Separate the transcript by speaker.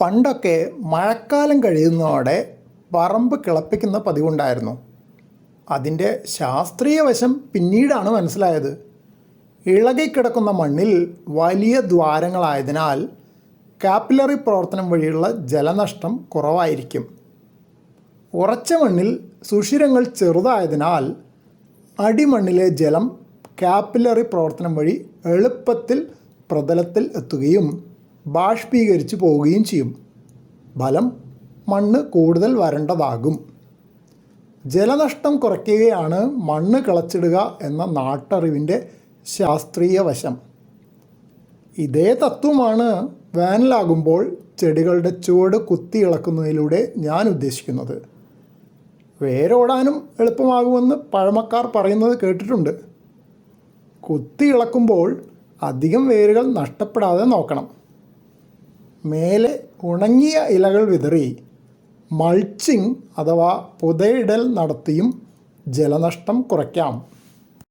Speaker 1: പണ്ടൊക്കെ മഴക്കാലം കഴിയുന്നതോടെ പറമ്പ് കിളപ്പിക്കുന്ന പതിവുണ്ടായിരുന്നു. അതിന്റെ ശാസ്ത്രീയ വശം പിന്നീടാണ് മനസ്സിലായത്. ഇളകിക്കിടക്കുന്ന മണ്ണിൽ വലിയ ദ്വാരങ്ങളായതിനാൽ കാപ്പിലറി പ്രവർത്തനം വഴിയുള്ള ജലനഷ്ടം കുറവായിരിക്കും. ഉറച്ച മണ്ണിൽ സുഷിരങ്ങൾ ചെറുതായതിനാൽ അടിമണ്ണിലെ ജലം കാപ്പിലറി പ്രവർത്തനം വഴി എളുപ്പത്തിൽ പ്രതലത്തിൽ എത്തുകയും ബാഷ്പീകരിച്ചു പോവുകയും ചെയ്യും. ഫലം മണ്ണ് കൂടുതൽ വരണ്ടതാകും. ജലനഷ്ടം കുറയ്ക്കുകയാണ് മണ്ണ് കിളച്ചിടുക എന്ന നാട്ടറിവിന്റെ ശാസ്ത്രീയ വശം. ഇതേ തത്വമാണ് വേനലാകുമ്പോൾ ചെടികളുടെ ചുവട് കുത്തി ഇളക്കുന്നതിലൂടെ ഞാൻ ഉദ്ദേശിക്കുന്നത്. വേരോടാനും എളുപ്പമാകുമെന്ന് പഴമക്കാർ പറയുന്നത് കേട്ടിട്ടുണ്ട്. കുത്തി ഇളക്കുമ്പോൾ അധികം വേരുകൾ നഷ്ടപ്പെടാതെ നോക്കണം. മേലെ ഉണങ്ങിയ ഇലകൾ വിതറി മൾച്ചിങ് അഥവാ പുതയിടൽ നടത്തിയും ജലനഷ്ടം കുറയ്ക്കാം.